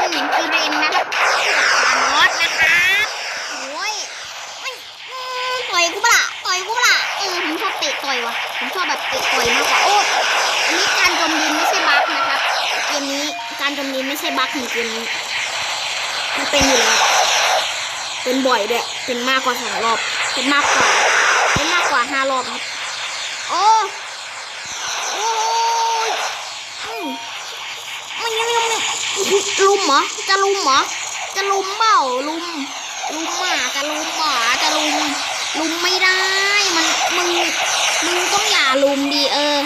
เป็นหมือนกีเรนนะครับคานอสนะคะโอ้ยเอ้ยอืมต่อยกูปะล่าต่อยกูปะล่าเออผมชอบเตะต่อยว่ะผมชอบแบบเตะต่อยมากกว่าโอ้อันนี้การจมดินไม่ใช่บั๊กนะครับเกมนี้การจมดินไม่ใช่บั๊กของเกมนี้มันเป็นอยู่แล้วเป็นบ่อยด้วยเป็นมากกว่าสองรอบเป็นมากกว่าเป็นมากกว่าห้ารอบครับ โอ้โอ้ยอืมไม่ยังไม่ยังไม่ ลุมเหรอ จะลุมเหรอ จะลุมเปล่าลุม ลุมหมาจะลุมหมาจะลุม ลุมไม่ได้ มันมึง มึงต้องอย่าลุมดีเออ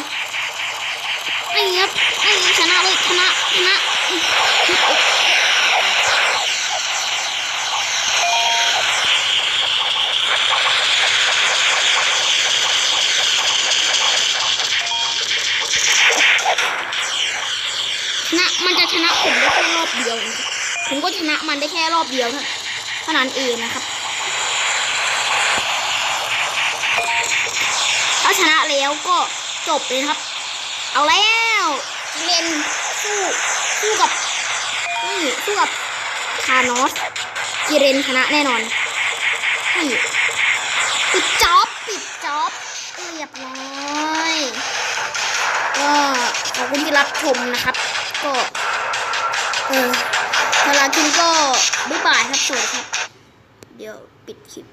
ไอ้เงี้ยไอ้เงี้ยชนะเลยชนะชนะช มันจะชนะผมได้แค่รอบเดียว ผมก็ชนะมันได้แค่รอบเดียวเท่าเท่านั้นเองนะครับ ถ้าชนะแล้วก็จบเลยครับ เอาแล้วเลนสู้สู้กับนี่สู้กับคานอสกิเรนชนะแน่นอนนี่ปิดจ็อบปิดจ็อบเรียบร้อยก็ขอบคุณที่รับชมนะครับ ก็ เออเวลากินก็บ๊ายบายครับสวัสดีครับ เดี๋ยวปิดคลิป